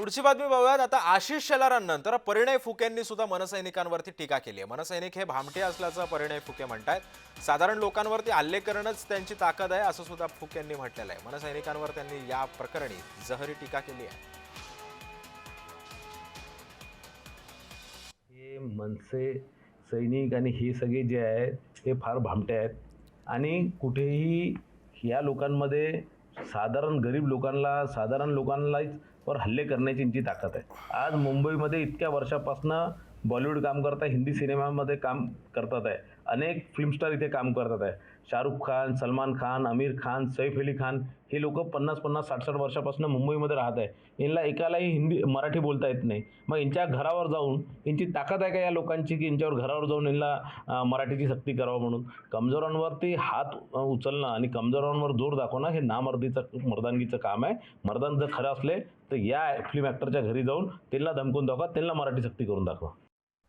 पुढची बातमी बघूयात. आता आशिष शेलारांनंतर परिणय फुकेंनी सुद्धा मनसैनिकांवरती टीका केली आहे मनसैनिक हे भामटे असल्याचं परिणय फुके म्हणतायत. साधारण लोकांवरती हल्ले करणंच त्यांची ताकद आहे असं सुद्धा फुके यांनी म्हटलेलं आहे. मनसैनिकांवर त्यांनी या प्रकरणी जहरी टीका केली आहे. हे मनसे सैनिक आणि हे सगळे जे आहेत हे फार भामटे आहेत. आणि कुठेही या लोकांमध्ये साधारण गरीब लोकांना साधारण लोकांनाच वर हल्ले करण्याची यांची ताकद आहे. आज मुंबईमध्ये इतक्या वर्षापासनं बॉलिवूड काम करता हिंदी सिनेमामध्ये काम करतात आहे. अनेक फिल्मस्टार इथे काम करतात आहे. शाहरुख खान सलमान खान आमिर खान सैफ अली खान हे लोक पन्नास पन्नास साठ साठ वर्षापासून मुंबईमध्ये राहत आहे. यांना एकालाही हिंदी मराठी बोलता येत नाही. मग यांच्या घरावर जाऊन यांची ताकद आहे का या लोकांची की यांच्यावर घरावर जाऊन यांना मराठीची सक्ती करावं म्हणून? कमजोरांवरती हात उचलणं आणि कमजोरांवर जोर दाखवणं हे नामर्दीचं मर्दानगीचं काम आहे. मर्दान जर खरं असले तर या फिल्म ॲक्टरच्या घरी जाऊन त्यांना धमकून दाखवा त्यांना मराठी सक्ती करून दाखवा.